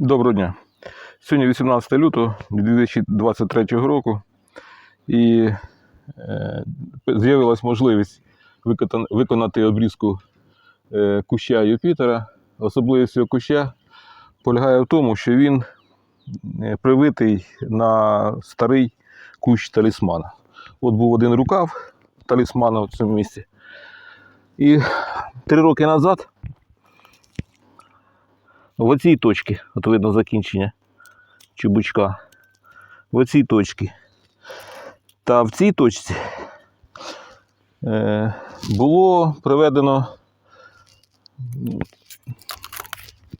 Доброго дня. Сьогодні 18 лютого 2023 року і е, з'явилась можливість виконати обрізку е, куща Юпітера. Особливість цього куща полягає в тому, що він е, привитий на старий кущ талісмана. От був один рукав талісмана в цьому місці. І три роки назад в оцій точці, от видно закінчення чубучка, в оцій точці. Та в цій точці е, було проведено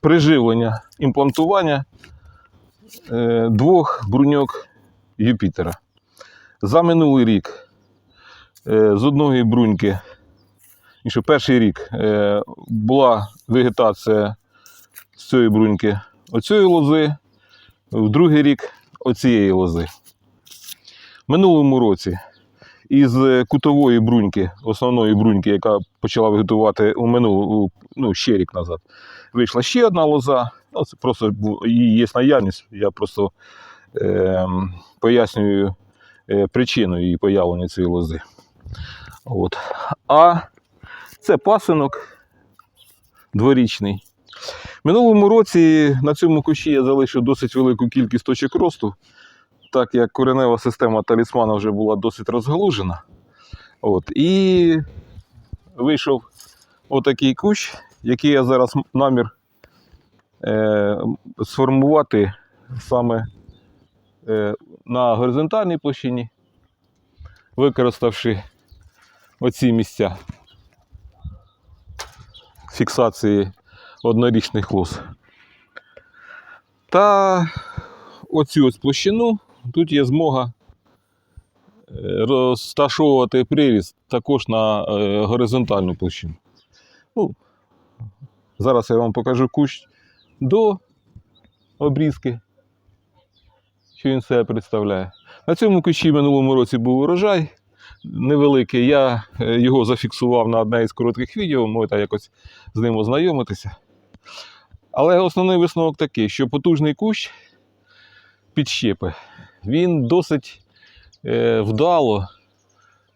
приживлення, імплантування е, двох бруньок Юпітера. За минулий рік е, з одної бруньки, і що перший рік була вегетація з цієї бруньки оцієї лози, в другий рік оцієї лози. Минулому році із кутової бруньки, основної бруньки, яка почала вегетувати у минулу, ну, ще рік назад, вийшла ще одна лоза. Ну, це просто її є наявність. Я просто е, пояснюю е, причину її появлення цієї лози. От. А це пасинок дворічний. Минулому році на цьому кущі я залишив досить велику кількість точок росту, так як коренева система талісмана вже була досить розгалужена. От, і вийшов отакий кущ, який я зараз намір е, сформувати саме е, на горизонтальній площині, використавши оці місця фіксації однорічних лоз. Та оцю ось площину тут є змога е, розташовувати приріст також на е, горизонтальну площину. Ну, зараз я вам покажу кущ до обрізки, що він себе представляє. На цьому кущі минулому році був урожай невеликий. Я е, його зафіксував на одне із коротких відео, можете якось з ним ознайомитися. Але основний висновок такий, що потужний кущ підщепи, він досить е, вдало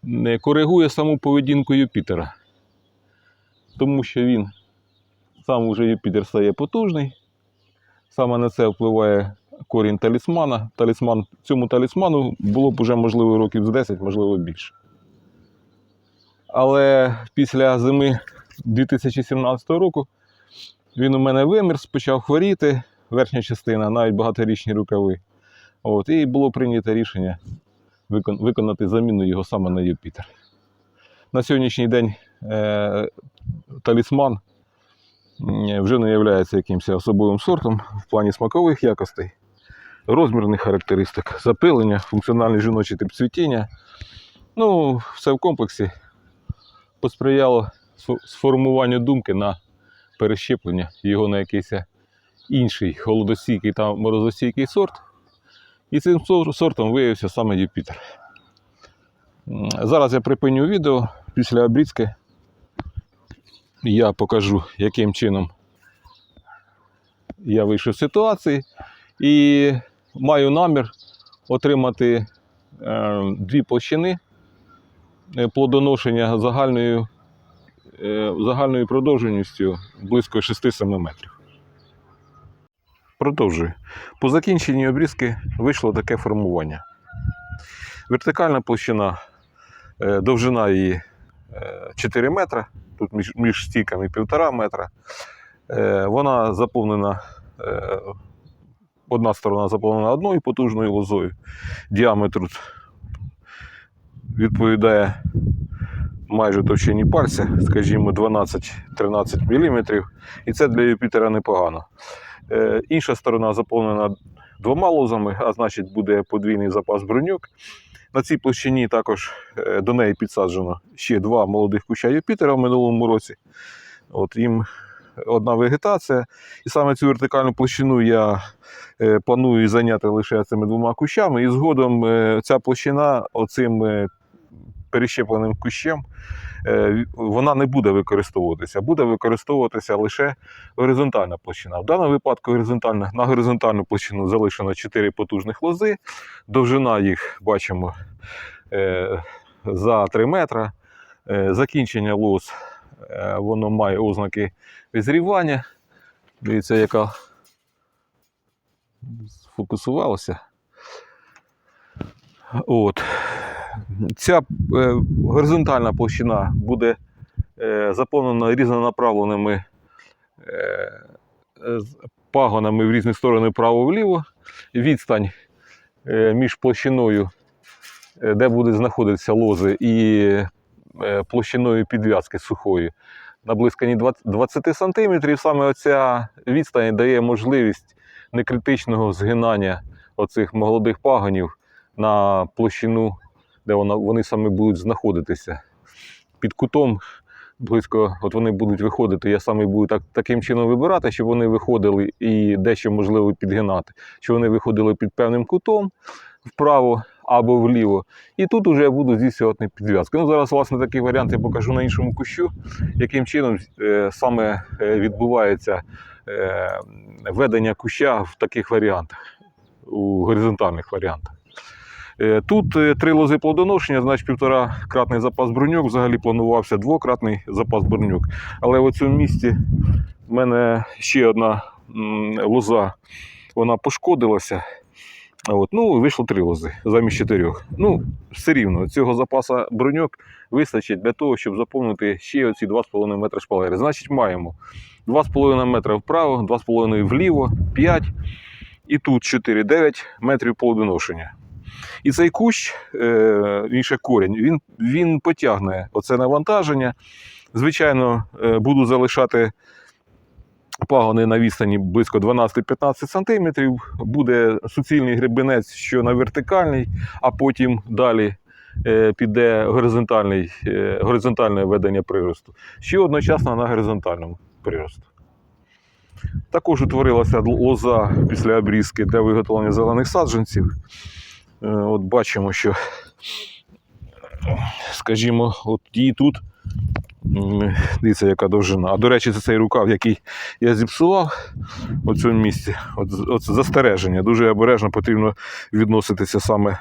е, коригує саму поведінку Юпітера. Тому що він сам уже Юпітер стає потужний. Саме на це впливає корінь талісмана. Талісман, цьому талісману було б уже можливо років з 10, можливо більше. Але після зими 2017 року він у мене вимерз, почав хворіти, верхня частина, навіть багаторічні рукави. От, і було прийнято рішення викон- виконати заміну його саме на Юпітер. На сьогоднішній день е, талісман вже не є якимось особливим сортом в плані смакових якостей, розмірних характеристик, запилення, функціональний жіночий тип цвітіння. Ну, все в комплексі посприяло сформуванню думки на перещеплення його на якийсь інший холодостійкий та морозостійкий сорт. І цим сортом виявився саме Юпітер. Зараз я припиню відео після обрізки. Я покажу, яким чином я вийшов з ситуації. І маю намір отримати е, дві площини е, плодоношення загальною, е, загальною продовженістю близько 6-7 метрів. Продовжую. По закінченні обрізки вийшло таке формування. Вертикальна площина, е, довжина її е, 4 метри, тут між, між стійками 1,5 метра. Е, Вона заповнена, е, одна сторона заповнена одною потужною лозою. Діаметр відповідає майже товщині пальця, скажімо, 12-13 мм. І це для Юпітера непогано. Е, Інша сторона заповнена двома лозами, а значить буде подвійний запас броньок. На цій площині також е, до неї підсаджено ще два молодих куща Юпітера в минулому році. От їм одна вегетація. І саме цю вертикальну площину я е, планую зайняти лише цими двома кущами. І згодом ця площина оцим перещепленим кущем, е, вона не буде використовуватися. Буде використовуватися лише горизонтальна площина. В даному випадку на горизонтальну площину залишено 4 потужних лози. Довжина їх бачимо е, за 3 метра. Е, Закінчення лоз воно має ознаки відзрівання. Дивіться, яка сфокусувалася. От. Ця е, горизонтальна площина буде е, заповнена різнонаправленими е, пагонами в різні сторони вправо-вліво. Відстань між площиною, де будуть знаходитися лози, і площиною підв'язки сухої на близькані 20 20 см. Саме оця відстань дає можливість некритичного згинання оцих молодих пагонів на площину, де вони саме будуть знаходитися. Під кутом близько, от вони будуть виходити, я саме буду так, таким чином вибирати, щоб вони виходили і дещо можливо підгинати. Щоб вони виходили під певним кутом вправо або вліво. І тут вже я буду здійснювати підв'язку. Ну, зараз, власне, такий варіант я покажу на іншому кущу, яким чином е, саме е, відбувається е, ведення куща в таких варіантах, у горизонтальних варіантах. Е, Тут е, три лози плодоношення, значить півтора кратний запас бруньок. Взагалі планувався двократний запас бруньок. Але в цьому місці в мене ще одна лоза, вона пошкодилася. От, ну, вийшло три лози замість чотирьох. Ну, все рівно, цього запасу броньок вистачить для того, щоб заповнити ще оці 2,5 метри шпалери. Значить, маємо 2,5 метра вправо, 2,5 вліво, 5 і тут 4, 9 метрів плодоношення. І цей кущ, е, інше корінь, він, він потягне оце навантаження. Звичайно, е, буду залишати пагони на відстані близько 12-15 см. Буде суцільний гребенець, що на вертикальний, а потім далі е, піде горизонтальний, горизонтальне ведення приросту. Ще одночасно на горизонтальному приросту. Також утворилася лоза після обрізки для виготовлення зелених саджанців. Е, От бачимо, що, скажімо, от її тут. Дивіться, яка довжина. А до речі, це цей рукав, який я зіпсував у цьому місці. От, от застереження. Дуже обережно потрібно відноситися саме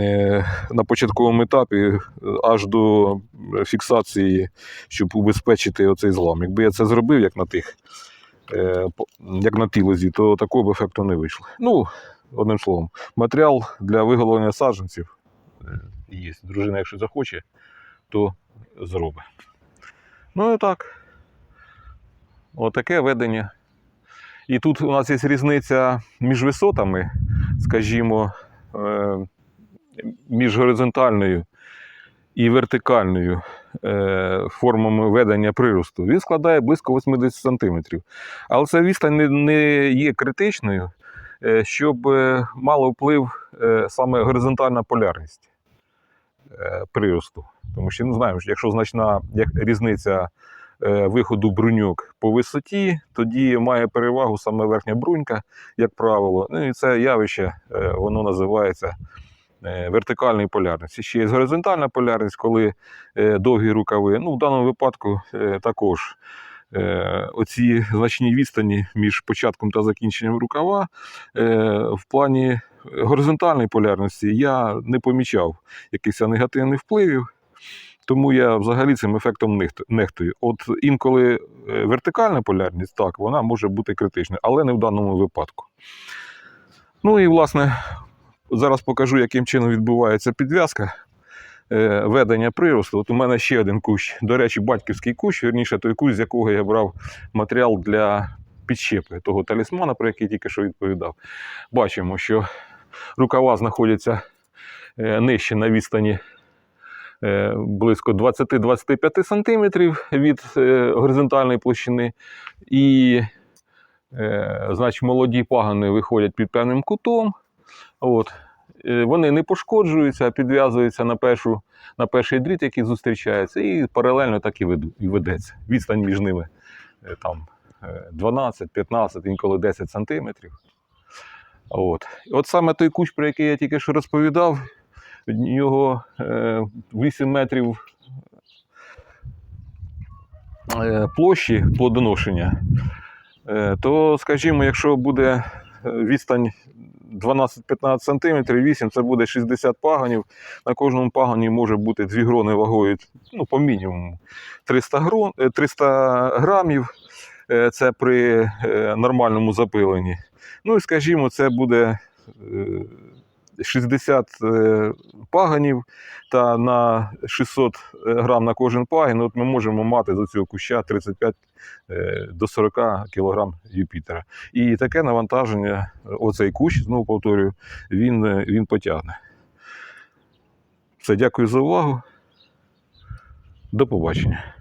е, на початковому етапі е, аж до фіксації, щоб убезпечити оцей злам. Якби я це зробив, як на тих, як на тій лозі, то такого б ефекту не вийшло. Ну, одним словом, матеріал для виголовлення саджанців е, є. Дружина, якщо захоче, то зробить. Ну і так. Отаке ведення. І тут у нас є різниця між висотами, скажімо, е, між горизонтальною і вертикальною е, формами ведення приросту. Він складає близько 80 см. Але ця відстань не, є критичною, щоб е, мало вплив е, саме горизонтальна полярність е, приросту. Тому що ну, знаємо, що якщо значна різниця е, виходу бруньок по висоті, тоді має перевагу саме верхня брунька, як правило. Ну і це явище е, воно називається е, вертикальною полярністю. Ще є горизонтальна полярність, коли е, довгі рукави. Ну, в даному випадку е, також е, оці значні відстані між початком та закінченням рукава е, в плані горизонтальної полярності я не помічав якихось негативних впливів. Тому я взагалі цим ефектом нехтую. От інколи е, вертикальна полярність, так, вона може бути критичною, але не в даному випадку. Ну і власне, зараз покажу, яким чином відбувається підв'язка е, ведення приросту. От у мене ще один кущ. До речі, батьківський кущ, вірніше, той кущ, з якого я брав матеріал для підщепи того талісмана, про який тільки що відповідав. Бачимо, що рукава знаходяться е, нижче на відстані е, близько 20-25 см від е, горизонтальної площини. І е, значить, молоді пагони виходять під певним кутом. От. Е, Вони не пошкоджуються, а підв'язуються на, першу, на перший дріт, який зустрічається, і паралельно так і, ведеться. Відстань між ними е, там, е, 12, 15, інколи 10 сантиметрів. От. От саме той кущ, про який я тільки що розповідав, в нього е, 8 метрів е, площі плодоношення, е, то, скажімо, якщо буде е, відстань 12-15 см, 8 це буде 60 паганів. На кожному пагані може бути дві грони вагою, ну, по мінімуму 300, грон, е, 300 грамів. Е, Це при е, нормальному запиленні. Ну і скажімо, це буде е, 60 е, паганів та на 600 грам на кожен пагін. От ми можемо мати до цього куща 35 е, до 40 кг Юпітера. І таке навантаження, оцей кущ, знову повторюю, він, е, він потягне. Все, дякую за увагу. До побачення.